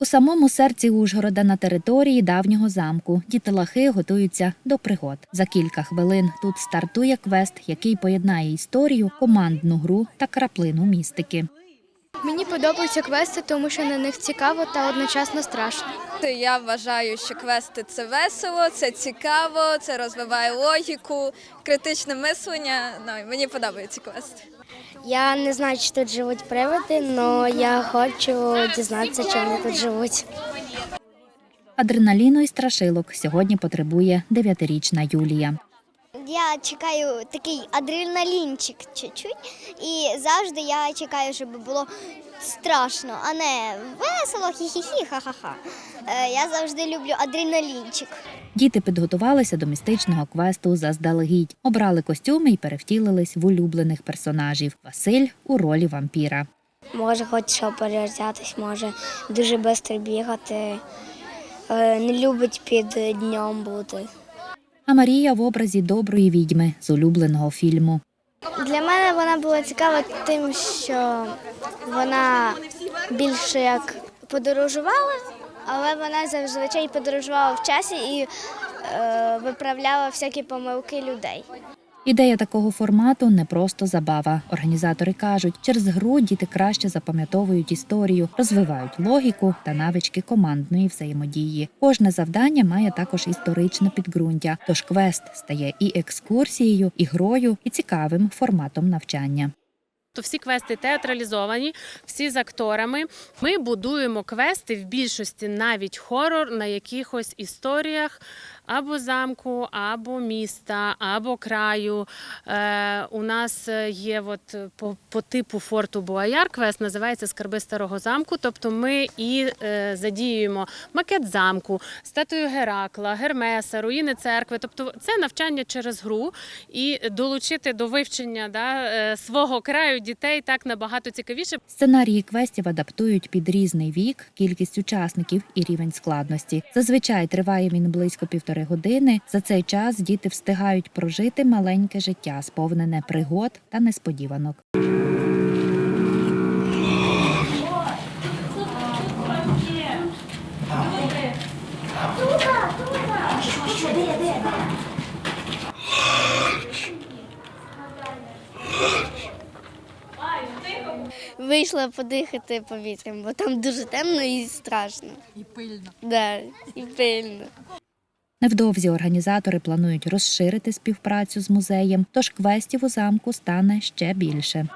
У самому серці Ужгорода на території давнього замку дітлахи готуються до пригод. За кілька хвилин тут стартує квест, який поєднає історію, командну гру та краплину містики. Мені подобаються квести, тому що на них цікаво та одночасно страшно. Я вважаю, що квести це весело, це цікаво, це розвиває логіку, критичне мислення. Ну, мені подобаються квести. Я не знаю, чи тут живуть привиди, але я хочу дізнатися, чи вони тут живуть. Адреналіну і страшилок сьогодні потребує дев'ятирічна Юлія. Я чекаю такий адреналінчик чуть-чуть, і завжди я чекаю, щоб було страшно, а не весело, хі-хі-хі, ха-ха-ха. Е, Я завжди люблю адреналінчик. Діти підготувалися до містичного квесту заздалегідь, обрали костюми і перевтілились в улюблених персонажів. Василь у ролі вампіра. Може, хоч що перевзятись, може дуже швидко бігати, е, не любить під днем бути. А Марія в образі доброї відьми з улюбленого фільму. Для мене вона була цікава тим, що вона більше як подорожувала, але вона зазвичай подорожувала в часі і е, виправляла всякі помилки людей. Ідея такого формату не просто забава. Організатори кажуть, через гру діти краще запам'ятовують історію, розвивають логіку та навички командної взаємодії. Кожне завдання має також історичне підґрунтя, тож квест стає і екскурсією, і грою, і цікавим форматом навчання. То всі квести театралізовані, всі з акторами. Ми будуємо квести в більшості навіть хорор на якихось історіях або замку, або міста, або краю. Е, у нас є от по, по типу форту Буаяр квест, називається Скарби старого замку. Тобто ми і е, задіюємо макет замку, статую Геракла, Гермеса, руїни церкви. Тобто це навчання через гру і долучити до вивчення да, е, свого краю дітей так набагато цікавіше. Сценарії квестів адаптують під різний вік, кількість учасників і рівень складності. Зазвичай триває він близько півтори години. За цей час діти встигають прожити маленьке життя, сповнене пригод та несподіванок. Вийшла подихати повітрям, бо там дуже темно і страшно. І пильно. Да, і пильно. Невдовзі організатори планують розширити співпрацю з музеєм, тож квестів у замку стане ще більше.